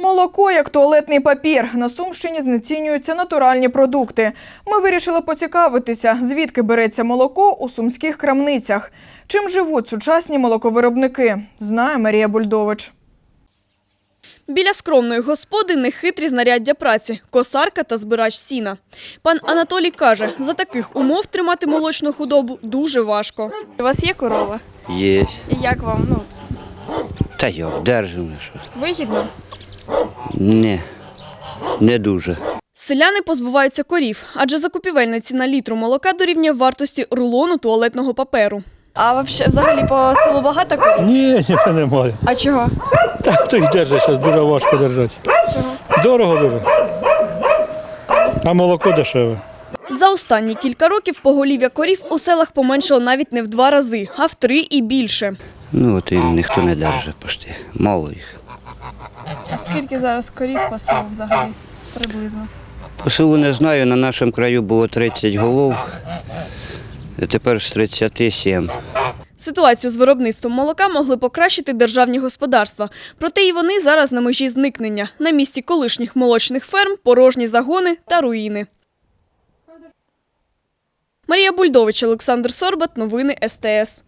Молоко як туалетний папір. На Сумщині знецінюються натуральні продукти. Ми вирішили поцікавитися, звідки береться молоко у сумських крамницях. Чим живуть сучасні молоковиробники, знає Марія Бульдович. Біля скромної господи нехитрі знаряддя праці, косарка та збирач сіна. Пан Анатолій каже, за таких умов тримати молочну худобу дуже важко. У вас є корова? Є. І як вам? Ну, Та його держимо вигідно? Не, не дуже. Селяни позбуваються корів, адже закупівельна ціна літру молока дорівнює вартості рулону туалетного паперу. А вообще, взагалі по селу багато корів? Ні, ніхто немає. А чого? Так хто їх держить, зараз дуже важко держати. Чого? Дорого дуже. А молоко дешеве. За останні кілька років поголів'я корів у селах поменшало навіть не в два рази, а в три і більше. Ну от і ніхто не держить почти. Мало їх. Скільки зараз корів селу взагалі? Приблизно. По селу не знаю, на нашому краю було 30 голов, тепер з 37. Ситуацію з виробництвом молока могли покращити державні господарства. Проте і вони зараз на межі зникнення. На місці колишніх молочних ферм порожні загони та руїни. Марія Бульдович, Олександр Сорбат. Новини СТС.